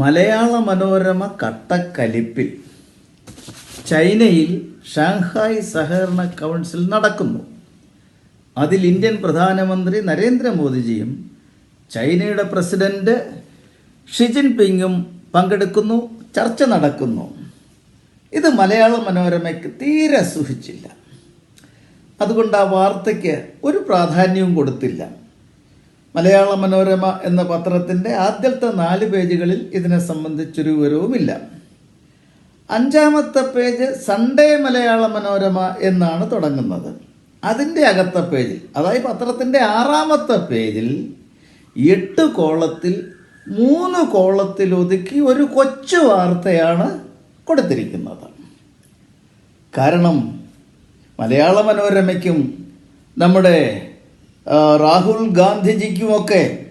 മലയാള മനോരമ കട്ടക്കലിപ്പിൽ ചൈനയിൽ ഷാങ്ഹായ് സഹകരണ കൗൺസിൽ നടക്കുന്നു. അതിൽ ഇന്ത്യൻ പ്രധാനമന്ത്രി നരേന്ദ്രമോദിജിയും ചൈനയുടെ പ്രസിഡന്റ് ഷി ജിൻപിങ്ങും പങ്കെടുക്കുന്നു ചർച്ച നടക്കുന്നു. ഇത് മലയാള മനോരമയ്ക്ക് തീരെ സുഖിച്ചില്ല. അതുകൊണ്ട് ആ വാർത്തയ്ക്ക് ഒരു പ്രാധാന്യവും കൊടുത്തില്ല. മലയാള മനോരമ എന്ന പത്രത്തിന്റെ ആദ്യത്തെ നാല് പേജുകളിൽ ഇതിനെ സംബന്ധിച്ചൊരു വിവരവുമില്ല. അഞ്ചാമത്തെ പേജ് സൺഡേ മലയാള മനോരമ എന്നാണ് തുടങ്ങുന്നത്. അതിന്റെ അകത്തെ പേജിൽ അതായത് പത്രത്തിന്റെ ആറാമത്തെ പേജിൽ എട്ട് കോളത്തിൽ മൂന്ന് കോളത്തിൽ ഒതുക്കി ഒരു കൊച്ചു വാർത്തയാണ് കൊടുത്തിരിക്കുന്നത്. കാരണം മലയാള മനോരമയ്ക്കും നമ്മുടെ രാഹുൽ ഗാന്ധിജിക്കുമൊക്കെ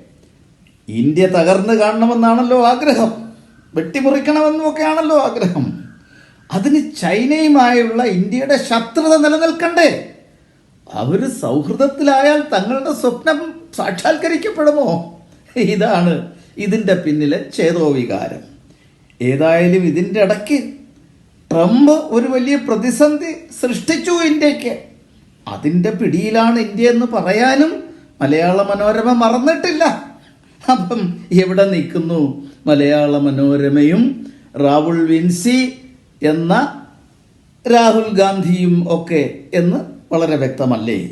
ഇന്ത്യ തകർന്ന് കാണണമെന്നാണല്ലോ ആഗ്രഹം. വെട്ടിമുറിക്കണമെന്നുമൊക്കെയാണല്ലോ ആഗ്രഹം. അതിന് ചൈനയുമായുള്ള ഇന്ത്യയുടെ ശത്രുത നിലനിൽക്കണ്ടേ? അവർ സൗഹൃദത്തിലായാൽ തങ്ങളുടെ സ്വപ്നം സാക്ഷാത്കരിക്കപ്പെടുമോ? ഇതാണ് ഇതിന്റെ പിന്നിലെ ചേതോവികാരം ഏതായാലും ഇതിന്റെ ഇടയ്ക്ക് ട്രംപ് ഒരു വലിയ പ്രതിസന്ധി സൃഷ്ടിച്ചു ഇന്ത്യയ്ക്ക് അതിന്റെ പിടിയിലാണ് ഇന്ത്യ എന്ന് പറയാനും മലയാള മനോരമ മറന്നിട്ടില്ല. അപ്പം എവിടെ നിൽക്കുന്നു മലയാള മനോരമയും റാവുൾ വിൻസി എന്ന രാഹുൽ ഗാന്ധിയും ഒക്കെ എന്ന് വളരെ വ്യക്തമല്ലേ?